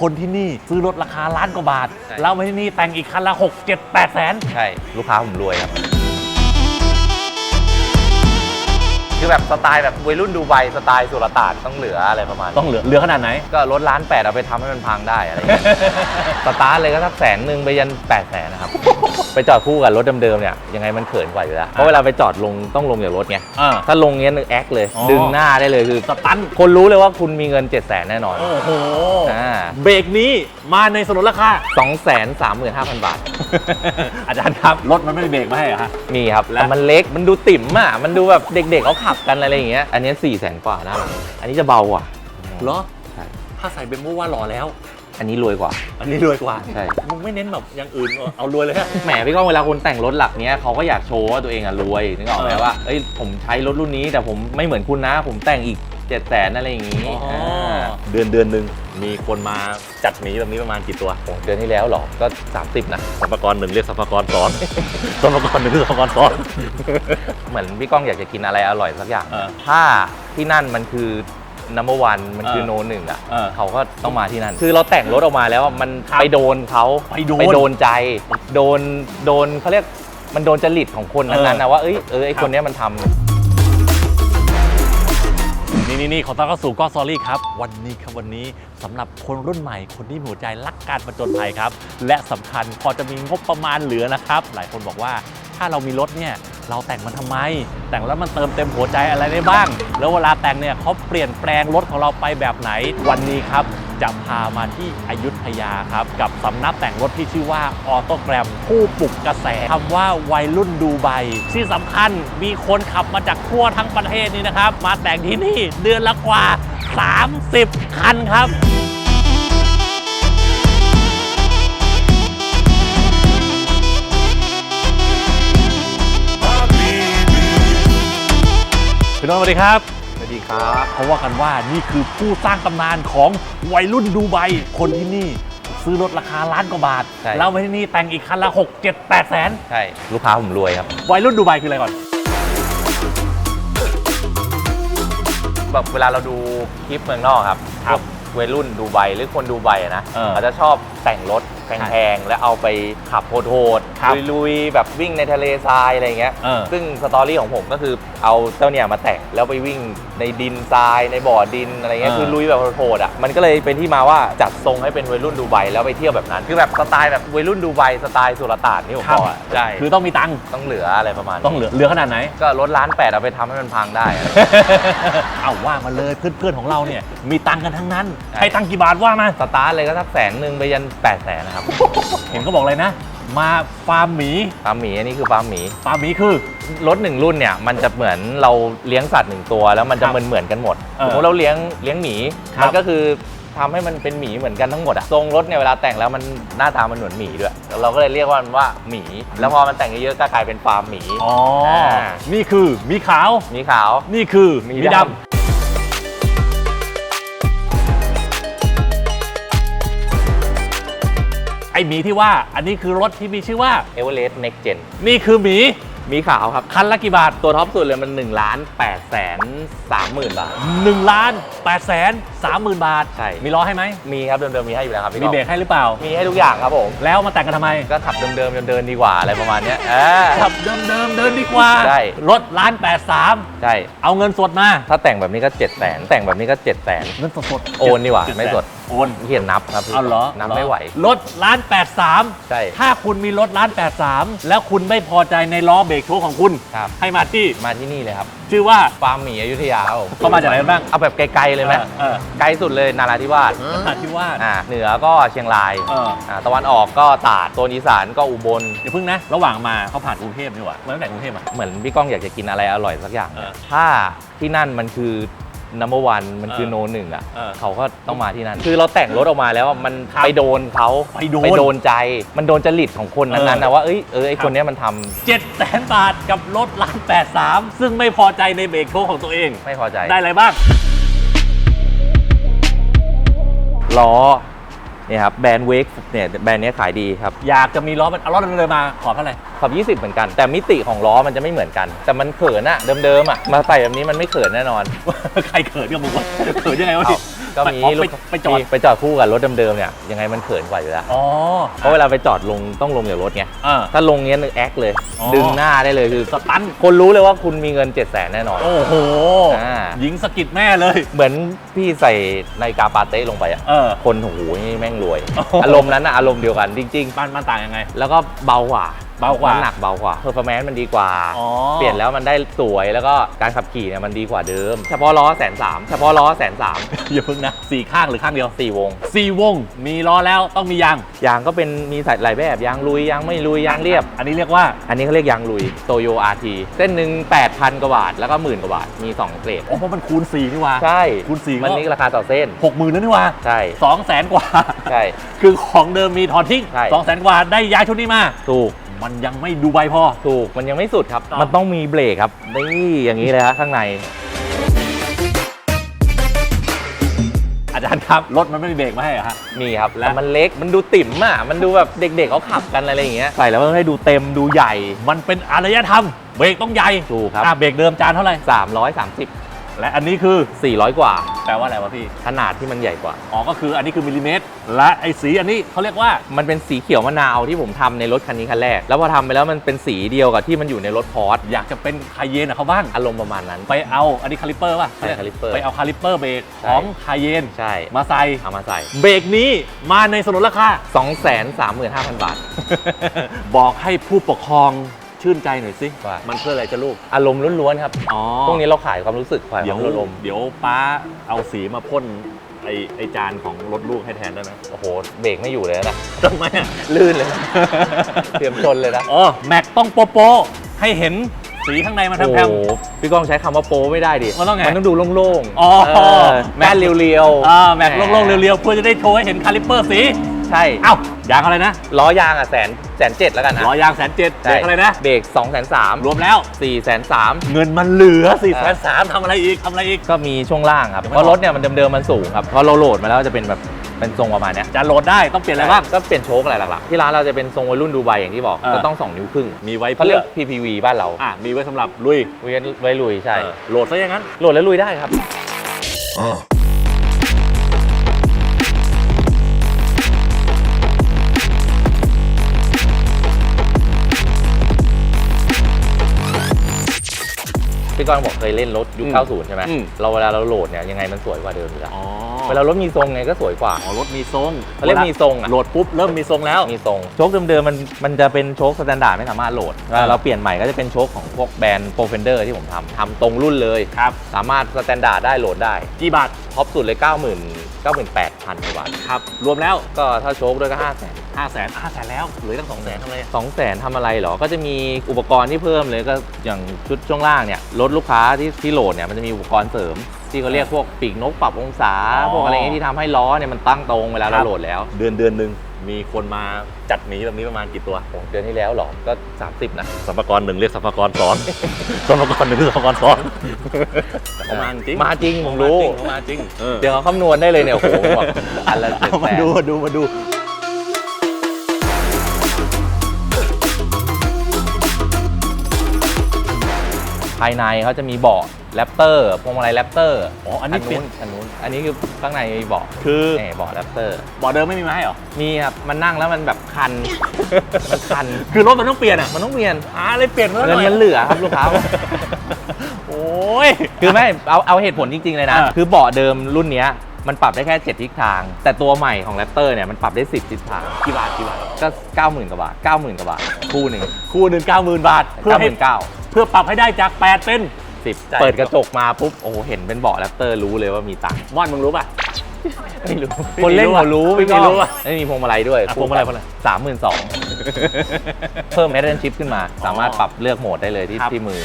คนที่นี่ซื้อรถราคาล้านกว่าบาท ใช่แล้วมาที่นี่แต่งอีกคันละ 6 7 8 แสน ใช่ ลูกค้าผมรวยครับ คือแบบสไตล์แบบวัยรุ่นดูไบสไตล์สุลต่านต้องเหลืออะไรประมาณนี้ต้องเหลือเหลือขนาดไหน ก็รถล้านแปดเอาไปทำให้มันพังได้อะไรอย่างเงี้ย สตาร์ทเลยก็สักแสนหนึ่งไปยันแปดแสนนะครับ ไปจอดคู่กับรถเดิมๆเนี่ยยังไงมันเขินกว่าอยู่แล้วเพราะเวลาไปจอดลงต้องลงจากรถไงอ่า ถ้าลงเงี้ยนึกแอคเลย อ๋อ ดึงหน้าได้เลยคือสตันคนรู้เลยว่าคุณมีเงิน7จ็ดแสนแน่นอนโอ้โห อ่าเบรกนี้มาในสนุนราคา สองแสนสามหมื่นห้าพันบาท อาจารย์ครับ รถมันไม่ได้เบรกมาให้เหรอฮะ มีครับและแต่มันเล็กมันดูติ่มอะมันดูแบบเด็กๆเขาขับกันอะไรอย่างเงี้ย อันนี้สี่แสนกว่านะ อันนี้จะเบากว่าเหรอ ใช่ ถ้าใส่เบมโมว่าหล่อแล้ว อันนี้รวยกว่า อันนี้รวยกว่าใช่ มึงไม่เน้นแบบอย่างอื่นเหรอเอารวยเลยฮะ แหมพี่ก้องเวลาคนแต่งรถหลักเนี้ยเขาก็อยากโชว์ว่าตัวเองอะรวยนึกออกไหมเออ ว่า เอ้ยผมใช้รถรุ่นนี้แต่ผมไม่เหมือนคุณนะ ผมแต่งอีก 7จ็ดแสนอะไรอย่างงี้าเดือนเดือนหนึ่งมีคนมาจัดหมีแบบนี้ประมาณกี่ตัวโอ้เดือนที่แล้วเหรอ ก็ 30 นะ สัมภากรหนึ่งเรียกสัมภากรซ้อน สัมภากรหนึ่งเรียกสัมภากรซ้อน เหมือนพี่ก้องอยากจะกินอะไรอร่อยสักอย่าง เออถ้าที่นั่นมันคือ number one มันคือเออโนหนึ่งอะเออเขาก็ต้องมาที่นั่น คือเราแต่งรถออกมาแล้วอะมันครับไปโดนเขาไปโดนไปโดนใจ โดนโดนเขาเรียกมันโดนจริตของคนนั้นๆนะว่าเอ้ยเออไอครับคนเนี้ยมันทำ นี่นี่นี่ขอต้อนรับสู่ก็ซอรี่ครับ วันนี้ครับวันนี้สำหรับคนรุ่นใหม่ คนที่หัวใจรักการประจนภัยครับ และสำคัญพอจะมีงบประมาณเหลือนะครับ หลายคนบอกว่าถ้าเรามีรถเนี่ยเราแต่งมันทำไม แต่งแล้วมันเติมเต็มหัวใจอะไรได้บ้าง แล้วเวลาแต่งเนี่ยเขาเปลี่ยนแปลงรถของเราไปแบบไหนวันนี้ครับ จะพามาที่อยุธยาครับ กับสำนักแต่งรถที่ชื่อว่าออโตแกรม ผู้ปลุกกระแสคำว่าวัยรุ่นดูไบที่สำคัญมีคนขับมาจากทั่วทั้งประเทศนี้นะครับ มาแต่งที่นี่เดือนละกว่า 30 คันครับพี่น้องสวัสดีครับ ครับเขาว่ากันว่านี่คือผู้สร้างตำนานของวัยรุ่นดูไบคนที่นี่ซื้อรถราคาล้านกว่าบาท ใช่ แล้วมาที่นี่แต่งอีกคันละ 6 7 8 แสน ใช่ ลูกค้าผมรวยครับ วัยรุ่นดูไบคืออะไรก่อน แบบเวลาเราดูคลิปเมืองนอกครับครับพ วกวัยรุ่นดูไบหรือคนดูไบอะนะเออเขาจะชอบแต่งรถแพงๆแล้วเอาไปขับโหดครับๆลุยๆแบบวิ่งในทะเลทรายอะไรเงี้ยเออ ซึ่งสตอรี่ของผมก็คือเอาเจ้าเนี่ยมาแต่งแล้วไปวิ่งในดินทรายในบ่อดินอะไรเงี้ยเออ คือลุยแบบโหดๆอะมันก็เลยเป็นที่มาว่าจัดทรงให้เป็นวัยรุ่นดูไบแล้วไปเที่ยวแบบนั้น คือแบบสไตล์แบบวัยรุ่นดูไบสไตล์สุลต่านที่ผมบอกอะใช่คือต้องมีตังค์ต้องเหลืออะไรประมาณนี้ ต้องเหลือเหลือขนาดไหน ก็รถล้านแปดเอาไปทำให้มันพังได้อะเอาว่ามาเลยเพื่อนๆของเราเนี่ยมีตังค์กันทั้งนั้นใช่ให้ตังค์กี่บาทว่ามา สตาร์ทเลยก็สักแสนหนึ่งไปยันแปดแสนนะครับเห็นเขาบอกเลยนะ มาฟาร์มหมี ฟาร์มหมีอันนี้คือฟาร์มหมี ฟาร์มหมีคือ รถหนึ่งรุ่นเนี่ยมันจะเหมือนเราเลี้ยงสัตว์หนึ่งตัว แล้วมันจะครับเหมือนเหมือนๆกันหมดเออสมมติเราเลี้ยงเลี้ยงหมี ครับ มันก็คือทำให้มันเป็นหมีเหมือนกันทั้งหมดอะทรงรถเนี่ยเวลาแต่งแล้วมันหน้าตามันเหมือนหมีด้วยแล้วเราก็เลยเรียกว่ามันว่าหมี แล้วพอมันแต่งเยอะๆก็กลายเป็นฟาร์มหมี อ๋อ อ่า นี่คือหมีขาว หมีขาว นี่คือหหมีมีดดำ ไอหมีที่ว่าอันนี้คือรถที่มีชื่อว่าเอเวอเรสต์เน็กเจนนี่คือหมีห มีขาวครับ คันละกี่บาท ตัวท็อปสุดเลยมัน1ล้าน8แสน3หมื่นบาท 1ล้าน8แสน3หมื่นบาท ใช่ มีล้อให้ไหม มีครับเดิมๆมีให้อยู่แล้วครับพี่มีก้องเบรกให้หรือเปล่า มีให้ทุกอย่างครับผม แล้วมาแต่งกันทำไม ก็ขับเดิมๆเดินๆดีกว่าอะไรประมาณเนี้ยเออ ขับเดิมเดิมๆเดินดีกว่าใช่ รถล้านแปดสามใช่ เอาเงินสดมา ถ้าแต่งแบบนี้ก็7 0 0 0 0แต่งแบบนี้ก็7 0 0 0 0เงินสดสดโอนดีกว่า700,000ไม่สดโอนเขียนนับครับพี่เอาเหรอนับไม่ไหว รถล้านแปดสามใช่ ถ้าคุณมีรถล้านแปดสามแล้วคุณไม่พอใจในล้อเบรกโชว์ของคุณ ครับ ให้มาที่มาที่นี่เลยครับ ชื่อว่าฟาร์มหมีอยุธยาครับผมเขามาจากไหนกันบ้างเอาแบบไกลๆเลยไหมเออไกลสุดเลยนาราธิวาสเออที่ว่าอ่าเหนือก็เชียงรายเอออ่าตะวันออกก็ตราดโซนอีสานก็อุบลอย่าเพิ่งนะ ระหว่างมาเขาผ่านกรุงเทพนี่หว่ามาตั้งแต่กรุงเทพอะ เหมือนพี่ก้องอยากจะกินอะไรอร่อยสักอย่างเออ ถ้าที่นั่นมันคือ number one มันคือเออโนหนึ่งอะเออเขาก็ต้องมาที่นั่น คือเราแต่งรถออกมาแล้วอะมันครับไปโดนเขาไปโดนไปโดนใจ มันโดนจริตของคนนั้นๆนะว่าเอ้ยเออไอครับคนเนี้ยมันทำเจ็ดแสนบาทกับรถล้านแปดสามซึ่งไม่พอใจในเบรกโชว์ของตัวเอง ไม่พอใจ ได้อะไรบ้าง ล้อเนี่ยครับแบรนด์เวกเนี่ยแบรนด์เนี้ยขายดีครับอยากจะมีล้อมันเอาล้อเดิมๆมาขอเท่าไหร่ขับ20 เหมือนกัน แต่มิติของล้อมันจะไม่เหมือนกัน แต่มันเขินอะเดิมๆอะมาใส่แบบนี้มันไม่เขินแน่นอน ใครเขินกับมึงวะเขินยังไงวะเอานี่ กก็มีอ๋อลูไปกไปจอด มีไปจอดคู่กับรถเดิมๆเนี่ยยังไงมันเขินกว่าอยู่แล้วอ๋อเพราะเวลาไปจอดลงต้องลงจากรถไงเออถ้าลงเงี้ยนึกแอคเลย อ๋อ ดึงหน้าได้เลยคือสตันคนรู้เลยว่าคุณมีเงิน 7 0 0 0 0แน่นอน โอ้โหอ่า หญิงสะกิดแม่เลย เหมือนพี่ใส่นาฬิกาปาเต้ลงไปอะเออ คนโอ้โหนี่แม่งรวย โอ้โห อารมณ์นั้นอะอารมณ์เดียวกันจริงบ้านบ้านต่างยังไง ๆ แล้วก็เบากว่า เบากว่า น้ำหนักเบากว่าเพอร์ฟอร์แมนซ์มันดีกว่า อ๋อเปลี่ยนแล้วมันได้สวยแล้วก็การขับขี่เนี่ยมันดีกว่าเดิม เฉพาะล้อแสนสามเฉพาะล้อแสนสามอย่าเพิ่งนะสี่ข้างหรือข้างเดียวสี่วง สี่วง มีล้อแล้วต้องมียางยางก็เป็นมีใส่หลายแบบยางลุยยางไม่ลุยยางเรียบ อันนี้เรียกว่า อันนี้เขาเรียกยางลุยโตโยอาร์ทีเส้นหนึ่ง8,000 กว่าบาท แล้วก็หมื่นกว่าบาท มี2เกรดโอ้เพราะมันคูณสี่นี่หว่า ใช่คูณสี่ก็ มันนี่ราคาต่อเส้น หกหมื่นนั่นนี่หว่าใช่ สองแสนกว่า ใช่ คือของเดิมมีถอนทิ้งใช่ สองแสนกว่าได้ย้ายชุดนี้มา ถูก มันยังไม่ดูใบพอ ถูกมันยังไม่สุดครับต่อมันต้องมีเบรกครับนี่อย่างนี้เลยครับข้างใน อาจารย์ครับ รถมันไม่มีเบรกมาให้เหรอฮะ มีครับและแต่มันเล็กมันดูติ่มอะมันดูแบบเด็กๆเขาขับกันอะไรอย่างเงี้ยใส่แล้วมันให้ดูเต็มดูใหญ่มันเป็นอารยธรรม เบรกต้องใหญ่ถูกครับอะเบรกเดิมจานเท่าไหร่330 และอันนี้คือ 400 กว่า แปลว่าอะไรวะพี่ ขนาดที่มันใหญ่กว่า อ๋อ ก็คืออันนี้คือมิลลิเมตร และไอ้สีอันนี้เขาเรียกว่า มันเป็นสีเขียวมะนาวที่ผมทำในรถคันนี้คันแรก แล้วพอทำไปแล้วมันเป็นสีเดียวกับที่มันอยู่ในรถพอร์ตอยากจะเป็นคาเยนอะเขาบ้าง อารมณ์ประมาณนั้น ไปเอาอันนี้คาลิปเปอร์ป่ะใช่คาลิปเปอร์ ไปเอาคาลิปเปอร์เบรกใช่ของคาเยนใช่ มาใส่ เอามาใส่ เบรกนี้มาในสนนราคา235,000 บาท บอกให้ผู้ปกครอง ชื่นใจหน่อยสิ ว่ามันเพื่ออะไรจะลูก อารมณ์ล้วนๆครับอ๋อพวกนี้เราขายความรู้สึกขายคเดี๋ยววามอารมณ์เดี๋ยวป้าเอาสีมาพ่นไอไอจานของรถลูกให้แทนได้ไหมโอ้โหเบรกไม่อยู่เลยนะทำไมอะลื่นเลยนะเตรียมชนเลยนะอ๋อแม็กต้องโปโปๆให้เห็นสีข้างในมันโอ้แพรม โหพี่ก้องใช้คำว่าโป้ไม่ได้ดิมันต้องไงมันต้องดูโล่งๆอ๋อเแม่นเรียวๆอ่าแม็กโล่งๆเรียวๆเพื่อจะได้โชว์ให้เห็นคาลิปเปอร์สีๆใช่ เอ้ายางอะไรนะ ล้อยางอะแสน แสนเจ็ดแล้วกันนะล้อยางแสนเจ็ดเบรกอะไรนะเบรกสองแสนสามรวมแล้วสี่แสนสามเงินมันเหลือ4ี่แสอ่านสามทำอะไรอีกทำอะไรอีก ก็มีช่วงล่างครับยังไม่เพราะพอรถเนี่ยมันเดิมๆมันสูงครับ เพราะเราโหลดมาแล้วจะเป็นแบบเป็นทรงประมาณเนี้ยจะโหลดได้ต้องเปลี่ยนอะไรบ้างก็เปลี่ยนโชคอะไรหลักๆที่ร้านเราจะเป็นทรงวัยรุ่นดูไบอย่างที่บอกเออก็ต้อง 2 นิ้วครึ่งมีไว้เขาเพื่เรียอก PPV บ้านเราอะมีไว้สำหรับลุยไว้ไว้ลุยใช่เออโหลดซะอย่างนั้นโหลดแล้วลุยได้ครับ พี่กรณ์บอกเคยเล่นรถยุคอืม90 ใช่ไหมอืม เราเวลาเราโหลดเนี่ยยังไงมันสวยกว่าเดิมอยู่แล้วอ๋อเวลารถมีทรงไงก็สวยกว่า อ๋อรถมีทรงเขาเรียกมีทรงอะ โหลดปุ๊บเริ่มมีทรงแล้ว มีทรงโชคเดิมๆมันมันจะเป็นโชคสแตนดาร์ดไม่สามารถโหลดเวลาเราเปลี่ยนใหม่ก็จะเป็นโชคของพวกแบรนด์โปรเฟนเดอร์ที่ผมทำทำตรงรุ่นเลย ครับ สามารถสแตนดาร์ดได้โหลดได้กี่บาทท็อปสุดเลย 90,000 98,000กว่าบาทครับ รวมแล้วก็ถ้าโชคด้วยก็ 5 0 0 0 0 0 5 0 0 0 0 0 5 0 0 0 0แล้วเหลือตั้ง2 0 0 0 0ทำอะไรอะ2 0 0 0 0ทำอะไรเหรอ ก็จะมีอุปกรณ์ที่เพิ่มเลยก็อย่างชุดช่วงล่างเนี่ยรถลูกค้าที่ที่โหลดเนี่ยมันจะมีอุปกรณ์เสริม ที่เขาเรียกพวกปีกนกปรับองศา พวกอะไรเงี้ยที่ทำให้ล้อเนี่ยมันตั้งตรงเวลาเราโหลดแล้ว เดือนเดือนหนึ่ง มีคนมาจัดหมีแบบนี้ประมาณกี่ตัวโอ้เดือนที่แล้วเหรอ ก็ 30 นะ สัมภากรหนึ่งเรียกสัมภากรสอน สัมภากรหนึ่งเรียกสัมภากรสอนแต่เขามาจริงมาจริงผมรู้เขามาจริงเออเดี๋ยวเขาคำนวณได้เลยเนี่ยโอ้โหบอกอันละเจ็ดเอาแสมานดูมาดูมาดูภายในเขาจะมีเบาะ แรปเตอร์พวงมาลัยแรปเตอร์อ๋ออันนี้เปลี่ยนอันนู้นอันนี้คือข้างในมีเบาะคือนี่เบาะแรปเตอร์บอร์เดิมไม่มีมาให้เหรอมีครับมันนั่งแล้วมันแบบคันมันคันคือรถมันต้องเปลี่ยนอะมันต้องเปลี่ยนหาอะไรเปลี่ยนมาเงินมันเหลือครับลูกค้าโอ้ยคือไม่เอาเอาเหตุผลจริง ๆ เลยนะอ่าคือเบาะเดิมรุ่นเนี้ยมันปรับได้แค่ 7 ทิศทาง แต่ตัวใหม่ของแรปเตอร์เนี่ยมันปรับได้ 10 ทิศทางกี่บาทกี่บาทก็ 90,000กว่าบาท90,000กว่าบาทคู่หนึ่งคู่หนึ่งเก้าหมื่นบาทเพื่อให้99,000เพื่อปรับให้ได้จาก 8 เป็น 10จ่ายเปิดกระจกมาปุ๊บ โอ้โห เห็นเป็นเบาะแรปเตอร์รู้เลยว่ามีตังค์ม่อนมึงรู้ป่ะ ไม่รู้พี่คนเล่นรู้เขารู้อะพี่พี่รู้รู้อะไม่มีพวงมาลัยด้วยอะพวงมาลัยพวงมาลัย สามหมื่นสองเพิ่มแอดเดนชิปขึ้นมา สามารถปรับเลือกโหมดได้เลยที่ครับ ที่มือ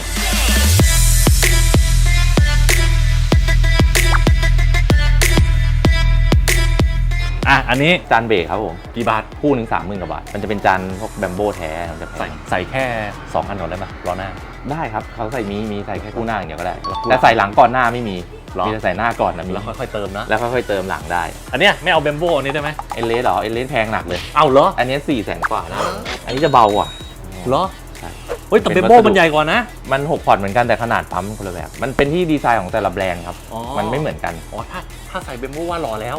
อะอันนี้จานเบรกครับผมกี่บาทคู่หนึ่งสามหมื่นกว่าบาท มันจะเป็นจานพวกแบมโบแท้มันจะแพใส่งใส่แค่2อันก่อนได้ปะล้อหน้า ได้ครับเขาใส่มีมีใส่แค่คู่หน้าอย่างเดียวก็ได้แล้วคู่แต่ใส่หลังก่อนหน้าไม่มีหรอ มีแต่ใส่หน้าก่อนนะมีแล้วค่อยๆเติมนะ แล้วค่อยๆเติมหลังได้อันเนี้ยไม่เอาเบมโบอันนี้ได้ไหมเอเลสเหรอเอเลสแพงหนักเลย เอาเหรออันนี้สี่แสนกว่านะอันนี้จะเบากว่า เหรอใช่ฮ้ยแต่เบป็มวัโบสดุมันใหญ่กว่านะ มัน6พอร์ตเหมือนกันแต่ขนาดปั๊มคนละแบบ มันเป็นที่ดีไซน์ของแต่ละแบรนด์ครับ อ๋อ มันไม่เหมือนกัน อ๋อถ้าถ้าใส่เบมโบว่าหล่อแล้ว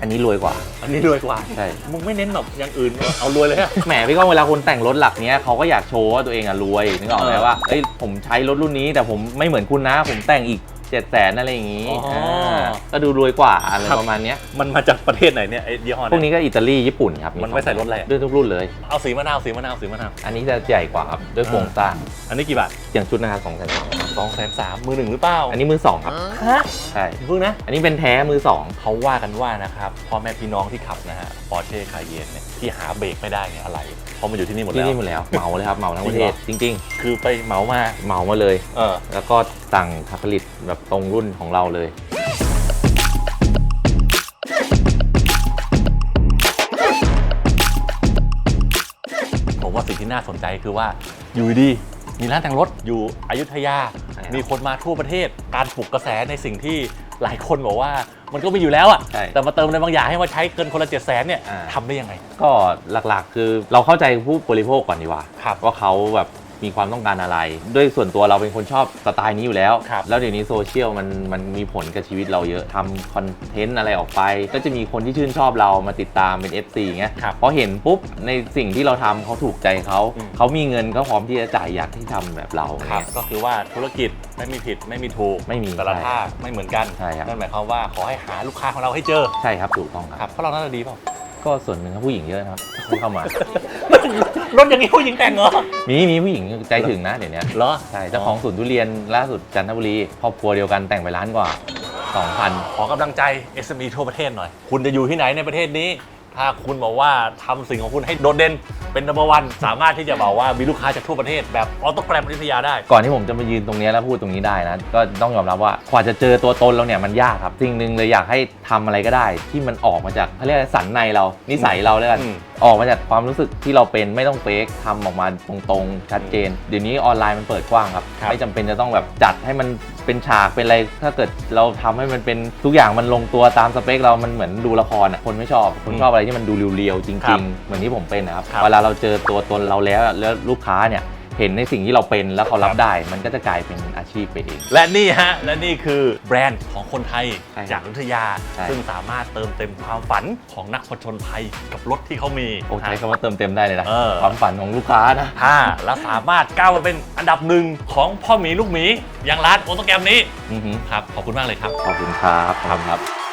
อันนี้รวยกว่า อันนี้รวยกว่าใช่ มึงไม่เน้นแบบอย่างอื่นเอารวยเลยอะ แหมพี่ก้องเวลาคนแต่งรถหลักเนี้ยเขาก็อยากโชว์ว่าตัวเองอะรวยนึกออกไหมเออ ว่าเอ้ยผมใช้รถรุ่นนี้แต่ผมไม่เหมือนคุณนะ ผมแต่งอีก 7จ็ดแสนอะไรอย่างงี้อ๋ออ่าก็ดูรวยกว่าอะไรครับประมาณเนี้ยมันมาจากประเทศไหนเนี่ยไอ้ยี่ห้อพวกเนี่ยนี้ก็อิตาลีญี่ปุ่นครับมันไว้ใส่รถอะไรอะ ด้วยทุกรุ่นเลย เอาสีมะนาวสีมะนาวสีมะนาว อันนี้จะใหญ่กว่าครับด้วยโครงสร้างอันนี้กี่บาทอย่างชุดนะครับสองแสนสองแสนสามมือหนึ่งหรือเปล่าอันนี้มือสองครับฮะใช่เพิ่งนะ อันนี้เป็นแท้มือสอง เขาว่ากันว่านะครับพ่อแม่พี่น้องที่ขับนะฮะปอร์เช่คาเยนเนี่ยที่หาเบรกไม่ได้เนี่ยอะไรเพราะมันอยู่ที่นี่หมดที่แล้ว นี่หมดแล้วเหมาเลยครับเหมาทั้งประเทศจริง คือไปเหมามาๆเหมามาเลย เออแล้วก็สั่งผลิตแบบตรงรุ่นของเราเลย ผมว่าสิ่งที่น่าสนใจคือว่าอยู่ดีมีร้านแต่งรถอยู่อยุธยาใช่ครับมีคนมาทั่วประเทศ การปลุกกระแสในสิ่งที่ หลายคนบอกว่ามันก็มีอยู่แล้วอะใช่ แต่มาเติมในบางอย่างให้มาใช้เกินคนละเจ็ดแสนเนี่ยอ่า ทำได้ยังไง ก็หลักๆ คือเราเข้าใจผู้บริโภคก่อนดีกว่าครับ ว่าเขาแบบ มีความต้องการอะไร ด้วยส่วนตัวเราเป็นคนชอบสไตล์นี้อยู่แล้ว ครับ แล้วเดี๋ยวนี้โซเชียลมันมันมีผลกับชีวิตเราเยอะทำคอนเทนต์อะไรออกไป ก็จะมีคนที่ชื่นชอบเรามาติดตามเป็น FC อย่างเงี้ยครับพอเห็นปุ๊บในสิ่งที่เราทำเขาถูกใจเขา อืม เขามีเงินก็พร้อมที่จะจ่ายอยากที่ทำแบบเราอย่างครับ เงี้ย ก็คือว่าธุรกิจไม่มีผิดไม่มีถูกไม่มีแต่ละใช่ท่าไม่เหมือนกัน ใช่ครับ นั่นหมายความว่าขอให้หาลูกค้าของเราให้เจอใช่ครับถูกต้องคครับรับเพราะเราน่าจะดีเปล่า ก็ส่วนหนึ่งครับผู้หญิงเยอะนะครับที่เข้ามา รถอย่างนี้ผู้หญิงแต่งเหรอ มีมีผู้หญิงใจถึงนะเดี๋ยวนี้เหรอ ใช่เจ้าของศูนย์ทุเรียนล่าสุดจันทบุรีครอบครัวเดียวกันแต่งไปล้านกว่า2,000ขอกำลังใจ SME ทั่วประเทศหน่อย คุณจะอยู่ที่ไหนในประเทศนี้ ถ้าคุณบอกว่าทำสิ่งของคุณให้โดดเด่นเป็น number one สามารถที่จะบอกว่ามีลูกค้าจากทั่วประเทศแบบออโต้แกรมอยุธยาได้ ก่อนที่ผมจะมายืนตรงนี้แล้วพูดตรงนี้ได้นะก็ต้องยอมรับว่ากว่าจะเจอตัวตนเราเนี่ยมันยากครับสิ่งหนึ่งเลยอยากให้ทำอะไรก็ได้ ที่มันออกมาจากเขาเรียกอะไรสันในเรานิสัยเราเลยกันอืมออกมาจากความรู้สึกที่เราเป็นไม่ต้องเฟกทำออกมาตรงๆชัดเจน เดี๋ยวนี้ออนไลน์มันเปิดกว้างครับครับไม่จำเป็นจะต้องแบบจัดให้มัน เป็นฉากเป็นอะไรถ้าเกิดเราทำให้มันเป็นทุกอย่างมันลงตัวตามสเปคเรามันเหมือนดูละครอะคนไม่ชอบคนชอบอะไรที่มันดูเรียวๆจครัริบงๆ เหมือนที่ผมเป็นนะครับครับเวลาเราเจอตัวตนเราแล้วแล้วลูกค้าเนี่ย เห็นในสิ่งที่เราเป็นแล้วเขารับได้ มันก็จะกลายเป็นอาชีพไปเอง และนี่ฮะ และนี่คือแบรนด์ของคนไทยใช่ครับจากอยุธยา ใช่ ซึ่งสามารถเติมเต็มความฝันของนักผจญภัยกับรถที่เขามี โอ้ใช้คำว่าเติมเต็มได้เลยนะเออ ความฝันของลูกค้านะ ถ้าและสามารถก้าวมาเป็นอันดับหนึ่งของพ่อหมีลูกหมีอย่างร้านโอโตแกรมนี้อือหือครับขอบคุณมากเลยครับ ขอบคุณครับขอบคุณครับ